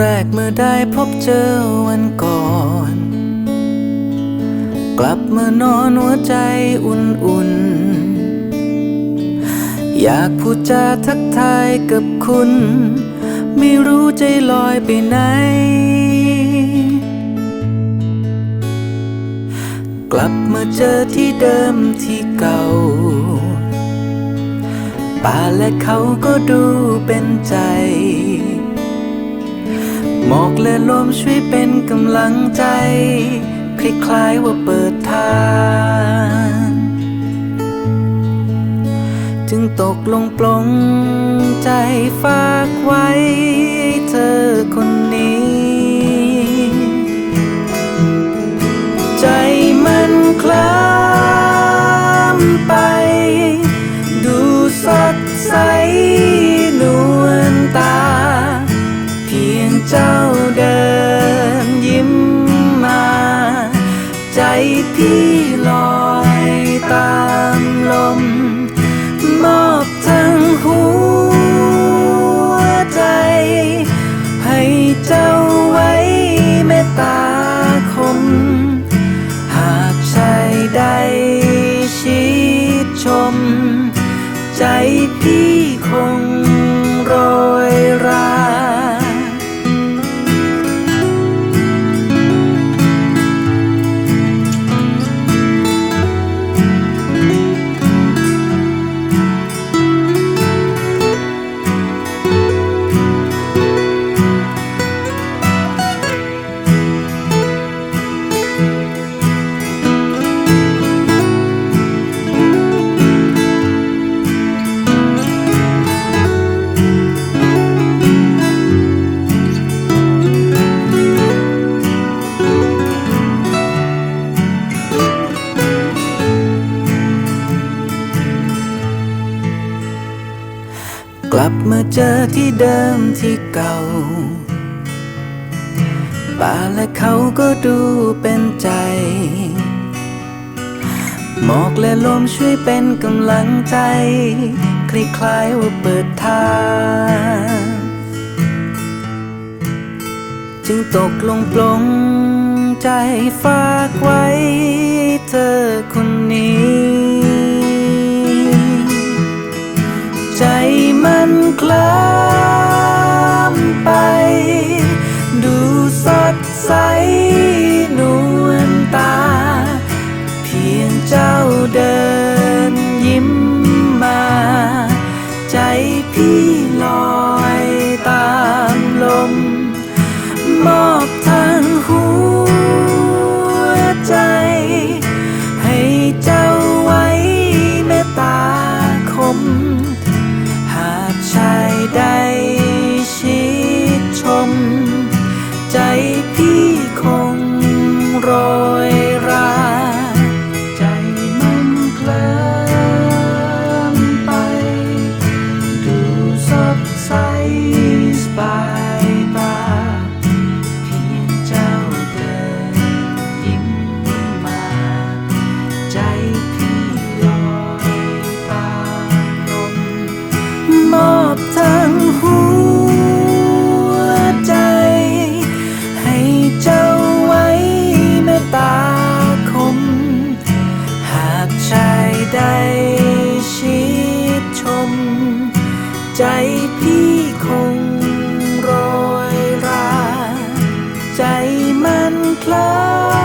แรกเมื่อได้พบเจอวันก่อน กลับมานอนหัวใจอุ่นๆ อยากพูดจาทักทายกับคุณ ไม่รู้ใจลอยไปไหน กลับมาเจอที่เดิมที่เก่าป่าและเขาก็ดูเป็นใจ หมอกและลมช่วยเป็นกำลังใจ คล้ายๆว่าเปิดทาง จึงตกลงปลงใจฝากไว้ เธอคน กลับมาเจอที่เดิมที่เก่า ป่าและเขาก็ดูเป็นใจ หมอกและลมช่วยเป็นกำลังใจ คล้ายๆว่าเปิดทาง จึงตกลงปลงใจฝากไว้เธอคนนี้ มันเคลิ้มไป ดูสดใส ใจพี่คงรอ ใจพี่คงรอยรา ใจมันคล้า